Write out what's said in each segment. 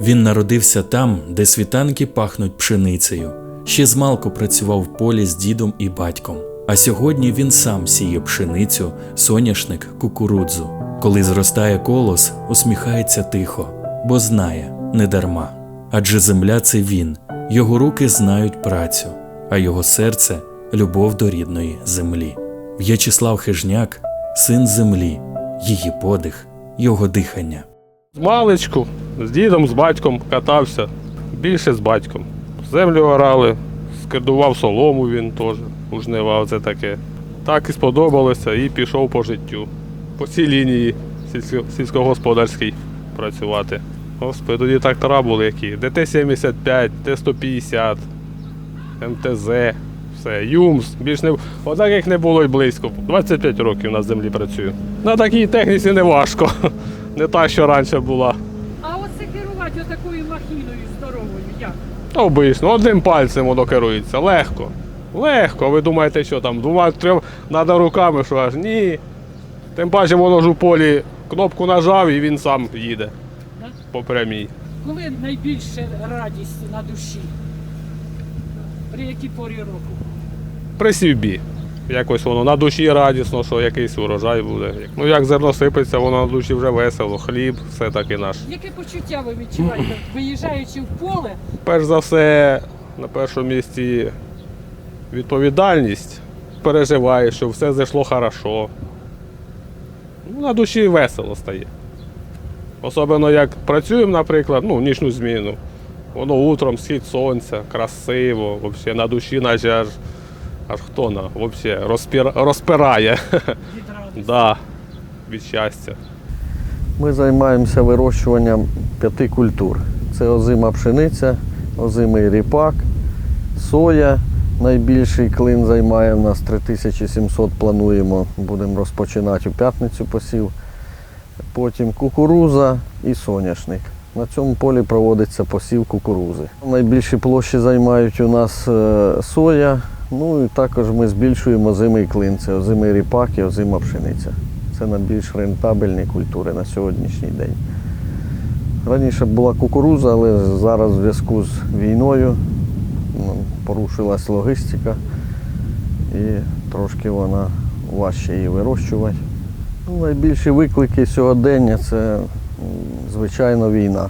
Він народився там, де світанки пахнуть пшеницею. Ще змалку працював в полі з дідом і батьком. А сьогодні він сам сіє пшеницю, соняшник, кукурудзу. Коли зростає колос, усміхається тихо, бо знає не дарма. Адже земля це він, його руки знають працю, а його серце любов до рідної землі. В'ячеслав Хижняк син землі, її подих, його дихання. З маличку, з дідом, з батьком катався. Більше з батьком. Землю орали, скидував солому він теж, у жнива, це таке. Так і сподобалося і пішов по життю. По цій лінії сільсько- сільськогосподарській працювати. Господи, тоді трактора були які. ДТ-75, Т-150, МТЗ, все, ЮМС. Більш не от таких не було й близько. 25 років на землі працюю. На такій техніці не важко. Не та, що раніше була. Як? Обично, одним пальцем воно керується. Легко. Легко. Ви думаєте, що там? Двома трьом треба руками, що аж ні. Тим паче воно ж у полі кнопку нажав і він сам їде по прямій. Коли найбільше радість на душі? При якій порі року? При сівбі. Якось воно на душі радісно, що якийсь урожай буде. Ну як зерно сипеться, воно на душі вже весело. Хліб, все таки наш. Яке почуття ви відчуваєте, виїжджаючи в поле? Перш за все, на першому місці відповідальність. Переживаєш, що все зайшло хорошо. Ну, на душі весело стає. Особливо як працюємо, наприклад, ну, нічну зміну. Воно утром, схід сонця, красиво, взагалі, на душі наче аж, аж хто на, взагалі, розпір, розпирає. Від да, від щастя. Ми займаємося вирощуванням п'яти культур. Це озима пшениця, озимий ріпак, соя. Найбільший клин займає в нас 3700, плануємо, будемо розпочинати у п'ятницю посів. Потім кукуруза і соняшник. На цьому полі проводиться посів кукурузи. Найбільші площі займають у нас е, соя, ну і також ми збільшуємо озимий клин. Це озимий ріпак і озима пшениця. Це найбільш рентабельні культури на сьогоднішній день. Раніше була кукуруза, але зараз в зв'язку з війною ну, порушилась логістика і трошки вона важче її вирощувати. Ну, найбільші виклики сьогодення це, звичайно, війна.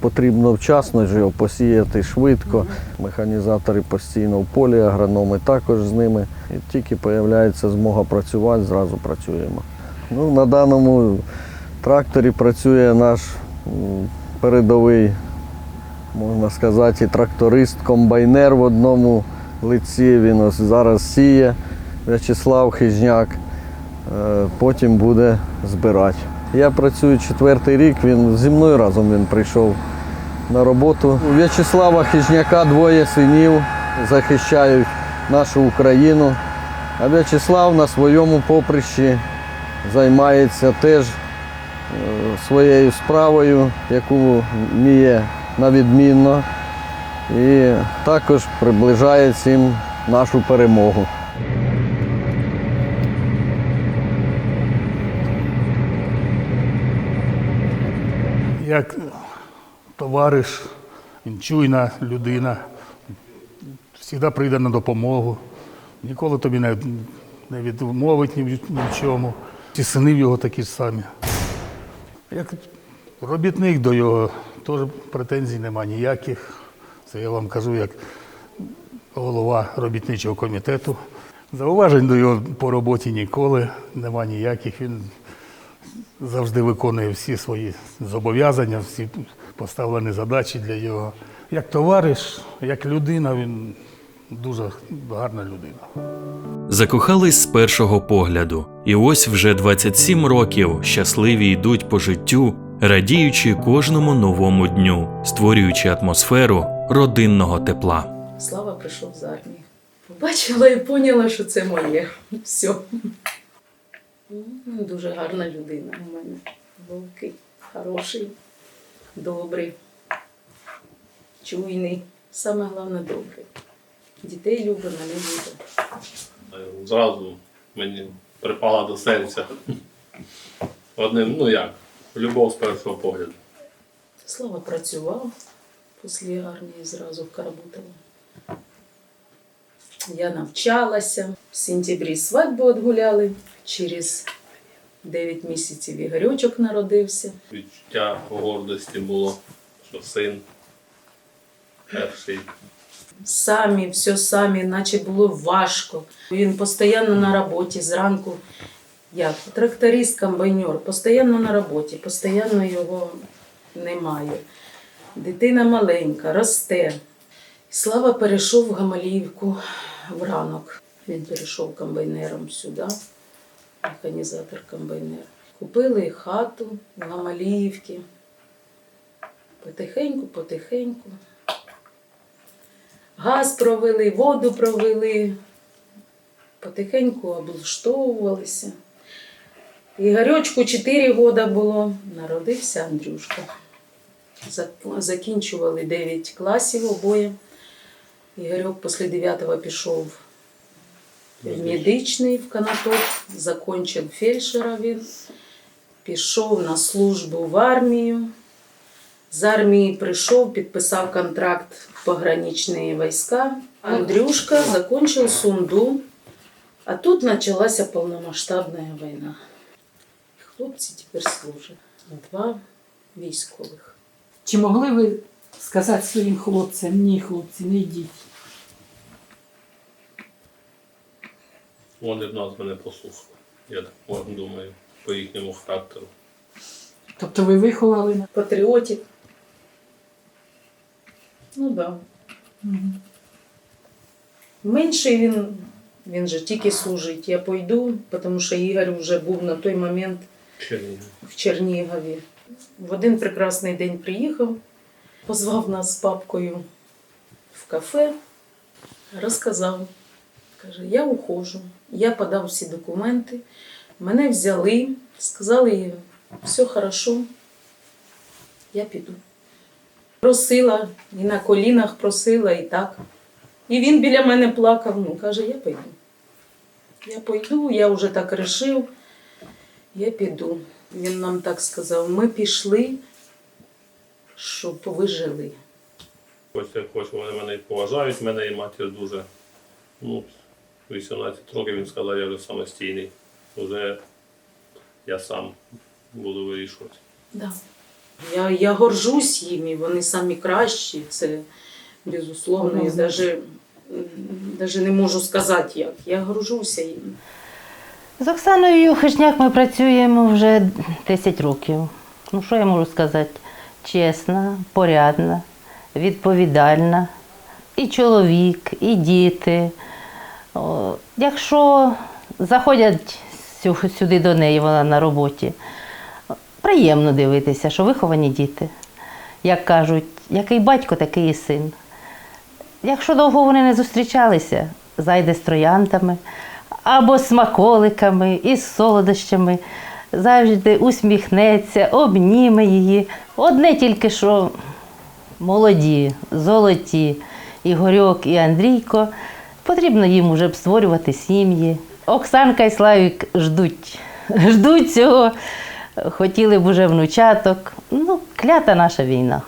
Потрібно вчасно ж його посіяти швидко. Механізатори постійно в полі, агрономи також з ними. І тільки з'являється змога працювати, зразу працюємо. Ну, на даному тракторі працює наш передовий, можна сказати, і тракторист, комбайнер в одному лиці. Він ось зараз сіє В'ячеслав Хижняк, е, потім буде збирати. Я працюю четвертий рік, він зі мною разом він прийшов на роботу. У В'ячеслава Хижняка двоє синів захищають нашу Україну. А В'ячеслав на своєму поприщі займається теж е, своєю справою, яку вміє на відмінно. І також приближає цим нашу перемогу. Як товариш, чуйна людина, завжди прийде на допомогу, ніколи тобі не, не відмовить ні в, чому. Ці сини його такі ж самі. Як робітник до його, теж претензій нема ніяких. Це я вам кажу як голова робітничого комітету. Зауважень до його по роботі ніколи нема ніяких. Він завжди виконує всі свої зобов'язання, всі поставлені задачі для його. Як товариш, як людина, він дуже гарна людина. Закохались з першого погляду, і ось вже 27 років щасливі йдуть по життю, радіючи кожному новому дню, створюючи атмосферу родинного тепла. Слава прийшов з армії. Побачила і поняла, що це моє. Все. Ну, Дуже гарна людина у мене. Великий, хороший, добрий, чуйний. Саме головне добрий. Дітей любить, мене любить. Зразу мені припала до серця. Одним, ну як, любов з першого погляду. Слава працював після армії зразу в Карабутово. Я навчалася. В сентябрі свадьбу відгуляли. Через 9 місяців Ігорьочок народився. Відчуття гордості було, що син перший. Самі, все самі, наче було важко. Він постійно на роботі зранку. Як тракторист, комбайнер, постійно на роботі, постійно його немає. Дитина маленька, росте. Слава перейшов в Гамаліївку в ранок. Він перейшов комбайнером сюди, механізатор комбайнер. Купили хату в Гамаліївці. Потихеньку, потихеньку. Газ провели, воду провели, потихеньку облаштовувалися. Ігорьочку 4 роки було, народився Андрюшка. Закінчували 9 класів обоє. Ігорьок після 9 пішов в медичний в канаток, закінчив фельдшера він, пішов на службу в армію. З армії прийшов, підписав контракт в пограничні війська. Андрюшка закончив сунду, а тут почалася повномасштабна війна. Хлопці тепер служать. Два військових. Чи могли ви сказати своїм хлопцям, ні, хлопці, не йдіть? Вони б нас мене послухали. Я так думаю, по їхньому характеру. Тобто ви виховали на Патріотів. Ну так. Да. Менший він, він же тільки служить. Я пойду, тому що Ігор вже був на той момент Чернігів. в Чернігові. В один прекрасний день приїхав, позвав нас з папкою в кафе, розказав. Каже, я ухожу. Я подав всі документи, мене взяли, сказали, все хорошо, я піду. Просила, і на колінах просила, і так. І він біля мене плакав, ну, каже, я піду. Я пойду, я вже так вирішив, я піду. Він нам так сказав, ми пішли, щоб ви жили. Хоч як хоч вони мене поважають, мене і матір дуже. Ну, 18 років він сказав, я вже самостійний. Вже я сам буду вирішувати. Да. Я, я горжусь їм, і вони самі кращі, це безусловно. Я навіть, навіть не можу сказати як. Я горжуся їм. З Оксаною Хижняк ми працюємо вже 10 років. Ну, що я можу сказати? Чесна, порядна, відповідальна. І чоловік, і діти. Якщо заходять сюди до неї, вона на роботі, приємно дивитися, що виховані діти. Як кажуть, який батько, такий і син. Якщо довго вони не зустрічалися, зайде з трояндами або смаколиками і з солодощами, завжди усміхнеться, обніме її. Одне тільки що молоді, золоті, Ігорьок і Андрійко, потрібно їм уже б створювати сім'ї. Оксанка і Славік ждуть, ждуть цього, хотіли б уже внучаток. Ну, клята наша війна.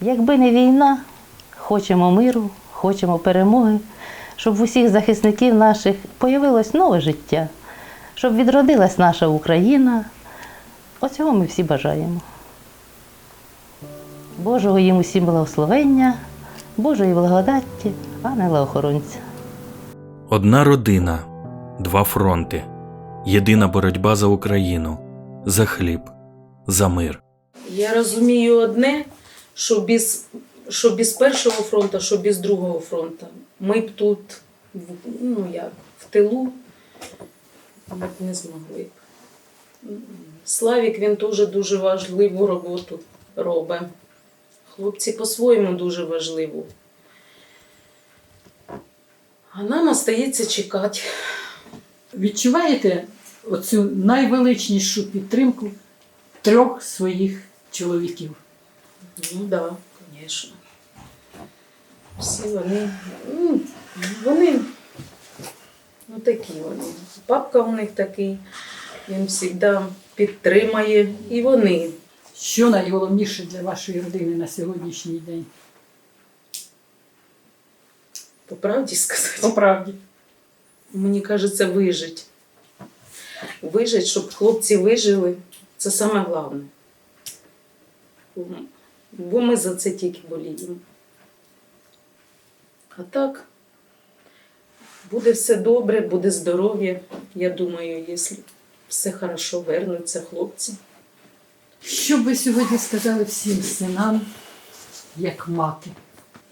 Якби не війна, хочемо миру, хочемо перемоги, щоб в усіх захисників наших появилось нове життя, щоб відродилась наша Україна. Оцього ми всі бажаємо. Божого їм усім благословення, Божої благодатті, ангела охоронця. Одна родина, два фронти, єдина боротьба за Україну, за хліб, за мир. Я розумію одне, що без, що без першого фронту, що без другого фронту. Ми б тут, ну як, в тилу не змогли б. Славік він теж дуже важливу роботу робить. Хлопці по-своєму дуже важливу. А нам остається чекати. Відчуваєте оцю найвеличнішу підтримку трьох своїх чоловіків? Ну так, да, звісно. Всі вони, ну, вони, такі вони. Папка у них такий, він завжди підтримає. І вони. Що найголовніше для вашої родини на сьогоднішній день? По правді сказати. По правді. Мені кажеться, вижить. Вижить, щоб хлопці вижили, це саме головне. Бо ми за це тільки боліємо. А так, буде все добре, буде здоров'я. Я думаю, якщо все хорошо вернуться хлопці. Що б ви сьогодні сказали всім синам, як мати?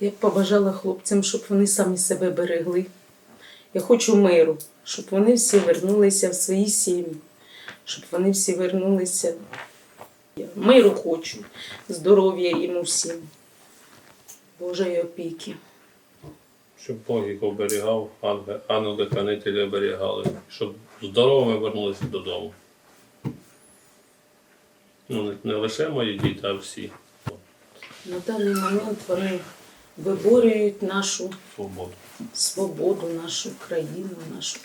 Я б побажала хлопцям, щоб вони самі себе берегли. Я хочу миру, щоб вони всі вернулися в свої сім'ї, щоб вони всі вернулися. Я миру хочу, здоров'я їм усім. Божої опіки. Щоб Бог їх оберігав, ангел- ангели-хранителі оберігали, щоб здоровими вернулися додому. Ну, не, не лише мої діти, а всі. На даний момент вони виборюють нашу Свободу. свободу, нашу країну, нашу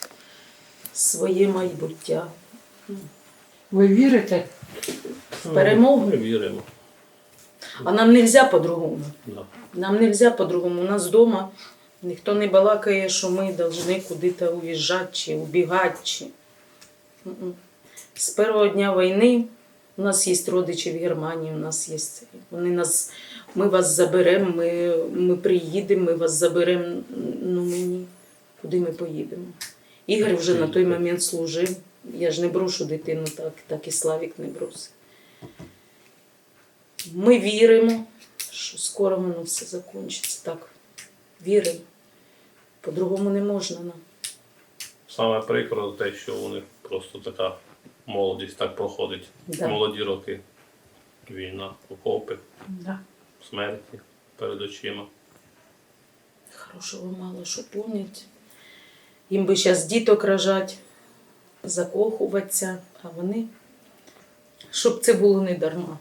своє майбуття. Ви вірите? В перемогу. Ми віримо. А нам не можна по-другому. Да. Нам не можна по-другому. У нас вдома ніхто не балакає, що ми повинні куди-то уїжджати чи убігати. Чи... З першого дня війни у нас є родичі в Германії, у нас є. Вони нас, ми вас заберемо, ми, ми приїдемо, ми вас заберемо. Ну мені, куди ми поїдемо? Ігор вже на той момент служив. Я ж не брошу дитину так, так і Славік не бросив. Ми віримо, що скоро воно все закінчиться. Віримо. По-другому не можна нам. Саме прикро те, що у них просто така молодість так проходить. Да. Молоді роки. Війна, окопи, Да. смерті перед очима. Хорошого мало що помнять. Їм би зараз діток рожать, закохуватися, а вони, щоб це було не дарма.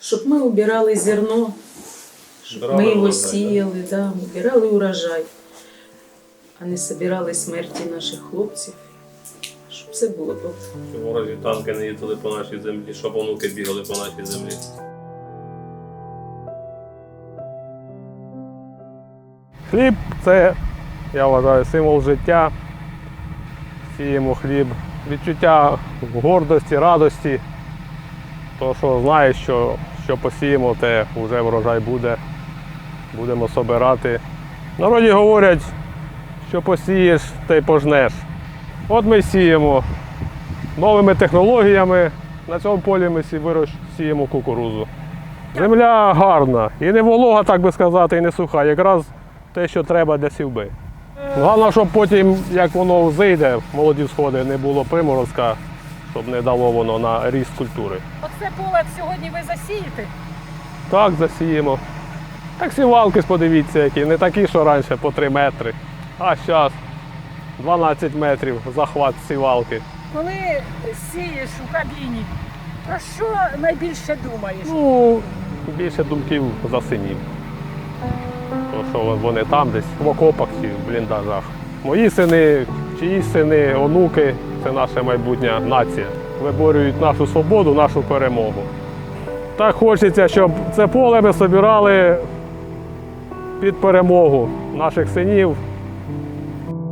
Щоб ми убирали зерно, щоб ми його сіяли, да, убирали урожай, а не собирали смерті наших хлопців. Щоб все було добре. Щоб ворожі танки не їздили по нашій землі, щоб онуки бігали по нашій землі. Хліб це, я вважаю, символ життя. Сіємо хліб. Відчуття гордості, радості. То, що знаєш, що, що посіємо, те вже врожай буде. Будемо собирати. Народі говорять, що посієш, те й пожнеш. От ми сіємо новими технологіями. На цьому полі ми сіємо кукурузу. Земля гарна, і не волога, так би сказати, і не суха. Якраз те, що треба для сівби. Головне, щоб потім, як воно зійде, молоді сходи, не було приморозка, щоб не дало воно на ріст культури. Оце поле сьогодні ви засієте? Так, засіємо. Так сівалки, подивіться, які не такі, що раніше по 3 метри. А зараз 12 метрів захват сівалки. Коли сієш у кабіні, про що найбільше думаєш? Ну, більше думків за синів. То, що вони там десь в окопах чи в бліндажах. Мої сини, чиї сини, онуки це наша майбутня нація. Виборюють нашу свободу, нашу перемогу. Так хочеться, щоб це поле ми собирали під перемогу наших синів,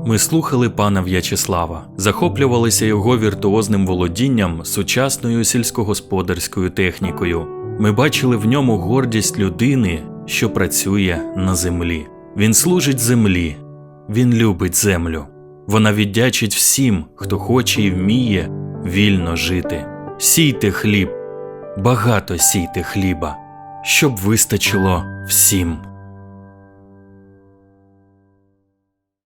Ми слухали пана В'ячеслава, захоплювалися його віртуозним володінням сучасною сільськогосподарською технікою. Ми бачили в ньому гордість людини, що працює на землі. Він служить землі, він любить землю. Вона віддячить всім, хто хоче і вміє вільно жити. Сійте хліб, багато сійте хліба, щоб вистачило всім.